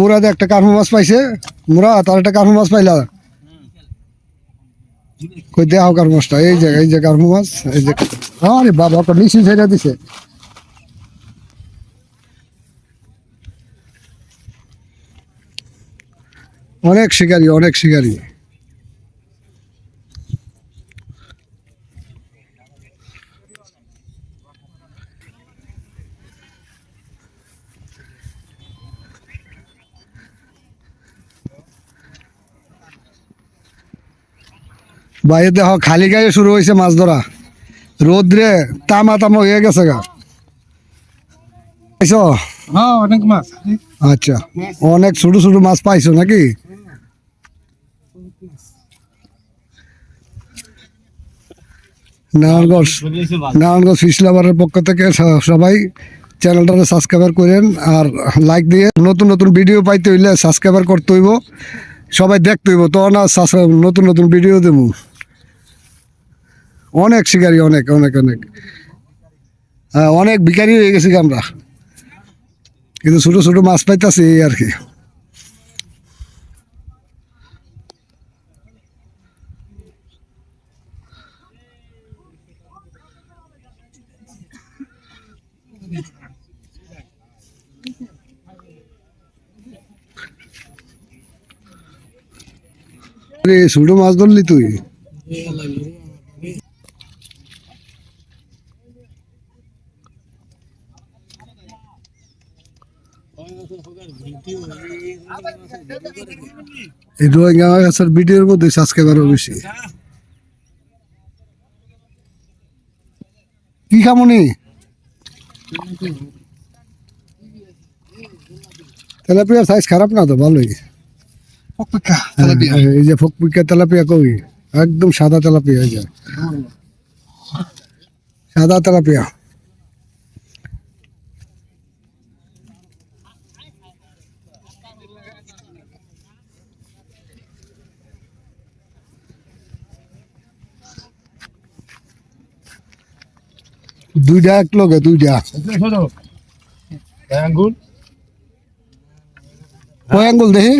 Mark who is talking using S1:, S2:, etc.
S1: মুরাদ একটা কার্পু মাছ পাইছে। মুরা তার একটা কার্পু মাছ পাইলা। কই দেখাও কার্পু মাছটা। এই যে এই যে কার্পু মাছ, এই যে আরে বাবা তো নিচে ছেড়ে দিছে। অনেক শিকারি অনেক শিকারি। বাইরে দেখ খালি গায়ে শুরু হয়েছে মাছ ধরা। রোদ্রে তামা তামা হয়ে গেছে গা। পাইছো?
S2: হ্যাঁ অনেক মাছ।
S1: আচ্ছা অনেক ছোট ছোট মাছ পাইছো নাকি? নারায়ণগঞ্জ নারায়ণগঞ্জ ফিশ লাভারের পক্ষ থেকে সবাই চ্যানেলটাকে সাবস্ক্রাইবার করেন আর লাইক দিয়ে নতুন নতুন ভিডিও পাইতে হইলে সাবস্ক্রাইবার করতে হইব। সবাই দেখতে হইব তো না সাবস্ক্রাইব- নতুন নতুন ভিডিও দেবো। অনেক শিকারি অনেক অনেক অনেক। হ্যাঁ অনেক ভিকারি হয়ে গেছি আমরা। কিন্তু ছোট ছোট মাছ পাইতেছি এই আর কি। রে, ছোট মাছ ধরলি তুই? এই রোহিঙ্গা গাছের ভিডিওর মধ্যে সাবস্ক্রাইবার বেশি। কি খামনি তেলাপিয়ার সাইজ খারাপ না তো? ভালোই।
S2: পকপিকা
S1: হ্যাঁ, এই যে ফকপিকা তেলাপিয়া কই একদম সাদা তেলাপিয়া এই যে। সাদা তেলাপিয়া। দুইটা এক লগে দুইটা
S2: আঙ্গুল
S1: কয় আঙ্গুল দেখি